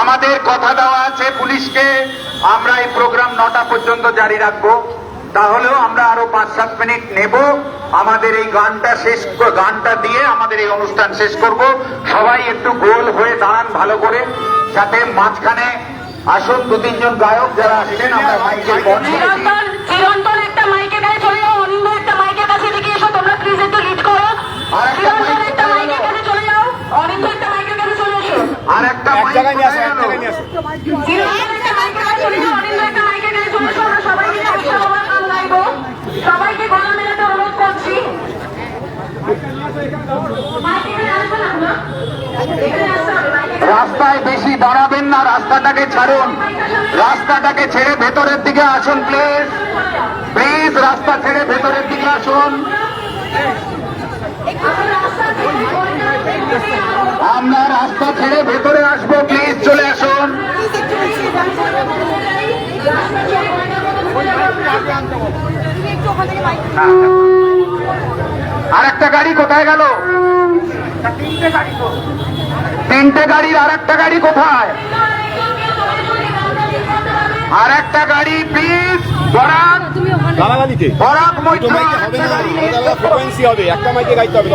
আমাদের কথা দেওয়া আছে পুলিশকে। আমরা এই প্রোগ্রাম নটা পর্যন্ত জারি রাখব। তাহলেও আমরা আরও পাঁচ সাত মিনিট নেব। আমাদের এই গানটা শেষ গানটা দিয়ে আমাদের এই অনুষ্ঠান শেষ করব। সবাই একটু গোল হয়ে দাঁড়ান ভালো করে। যাতে মাঝখানে আসুন দু তিনজন গায়ক যারা আসছেন আমরা মাইকের বন্ধ চিরন্তন চিরন্তন একটা মাইকের কাছে চলে যাও অনিন্দ একটা মাইকের কাছে এদিকে এসো তোমরা প্লিজ একটু লিড করো। আর একটা চিরন্তন mic একটা কোথায় মাইকের কাছে চলে যাও অনিন্দ একটা মাইকের কাছে চলে এসো। আর একটা এক জায়গায় নিয়ে আসো এক জায়গায় নিয়ে আসো। চিরন্তন একটা মাইকের কাছে চলে যাও অনিন্দ একটা মাইকের কাছে চলে এসো আমরা সবাই মিলে বিশাল ওভার গান গাইবো। সবাইকে গলা মেলাতে অনুরোধ করছি। মাইকে না? এখানে আসতে হবে মাইকে এখানে। রাস্তায় বেশি দাঁড়াবেন না রাস্তাটাকে ছাড়ুন। রাস্তাটাকে ছেড়ে ভেতরের দিকে আসুন প্লিজ প্লিজ রাস্তা ছেড়ে ভেতরের দিকে আসুন। আমরা রাস্তা ছেড়ে ভেতরে আসব প্লিজ চলে আসুন। আর একটা গাড়ি কোথায় গেল? তিনটে গাড়ির আর একটা গাড়ি কোথায়? আর একটা গাড়ি প্লিজ বরাক। বরাক মৈত্র। হবে একটা মাইকে গাইতে হবে।